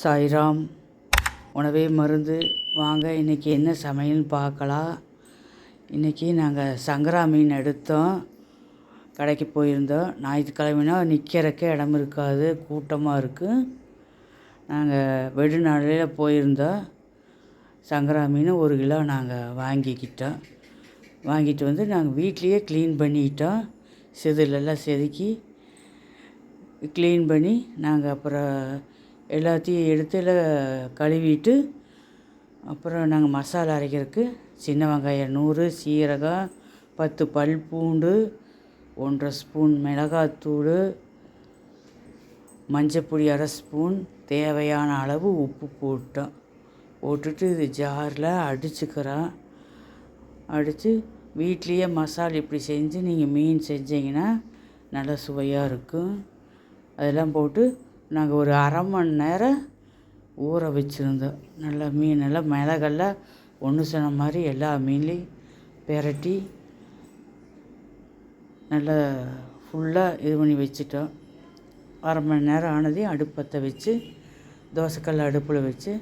சாய்ராம் உணவே மருந்து. வாங்க இன்றைக்கி என்ன சமையல்னு பார்க்கலாம். இன்றைக்கி நாங்கள் சங்கரா மீன் எடுத்தோம். கடைக்கு போயிருந்தோம். ஞாயிற்றுக்கிழமைனா நிற்கிறக்கே இடம் இருக்காது கூட்டமாக இருக்குது நாங்கள் வெடுநாளையில் போயிருந்தோம். சங்கரா மீன் ஒரு கிலோ நாங்கள் வாங்கிக்கிட்டோம். வாங்கிட்டு வந்து நாங்கள் வீட்லேயே க்ளீன் பண்ணிக்கிட்டோம் செதிலெல்லாம் செதுக்கி க்ளீன் பண்ணி நாங்கள் அப்புறம் எல்லாத்தையும் எடுத்து எல்லாம் கழுவிட்டு அப்புறம் நாங்கள் மசாலா அரைக்கிறதுக்கு சின்ன வெங்காயம் நூறு சீரகம் பத்து பல் பூண்டு ஒன்றரை ஸ்பூன் மிளகாத்தூள் மஞ்சப்பொடி அரை ஸ்பூன் தேவையான அளவு உப்பு போட்டோம். போட்டுட்டு இது ஜாரில் அடிச்சுக்கிறோம். அடித்து வீட்லேயே மசாலா இப்படி செஞ்சு நீங்கள் மீன் செஞ்சீங்கன்னா நல்லா சுவையாக இருக்கும். அதெல்லாம் போட்டு நாங்கள் ஒரு அரை மணி நேரம் ஊற வச்சுருந்தோம் நல்லா மீனெல்லாம் மிளகெல்லாம் ஒன்று சொன்ன மாதிரி எல்லா மீன்லேயும் பெரட்டி நல்லா ஃபுல்லாக இது பண்ணி வச்சுட்டோம். அரை மணி நேரம் ஆனதையும் அடுப்பத்தை வச்சு தோசைக்கல் அடுப்பில் வச்சு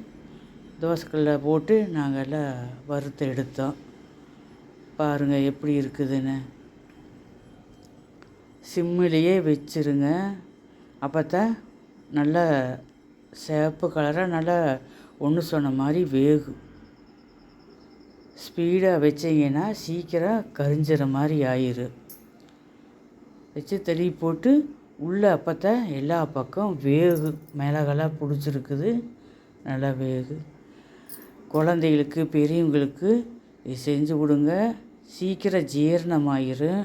தோசைக்கல்ல போட்டு நாங்கள் எல்லாம் வறுத்து எடுத்தோம். பாருங்கள் எப்படி இருக்குதுன்னு. சிம்மிலேயே வச்சுருங்க. அப்போ தான் நல்லா சிவப்பு கலராக நல்லா ஒன்று சொன்ன மாதிரி வேகும் ஸ்பீடாக வச்சிங்கன்னா சீக்கிரம் கரிஞ்சிற மாதிரி ஆயிரும் வச்சு தெளி போட்டு உள்ளே அப்பத்தை எல்லா பக்கம் வேகு மிளகெல்லாம் பிடிச்சிருக்குது நல்லா வேகு. குழந்தைகளுக்கு பெரியவங்களுக்கு இது செஞ்சு கொடுங்க சீக்கிரம் ஜீரணமாயிரும்.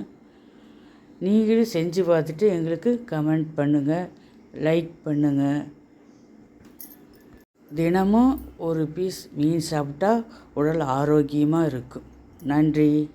நீங்களும் செஞ்சு பார்த்துட்டு எங்களுக்கு கமெண்ட் பண்ணுங்கள் லைக் பண்ணுங்கள் தினமும் ஒரு பீஸ் மீன் சாப்பிட்டா உடல் ஆரோக்கியமாக இருக்கும். நன்றி.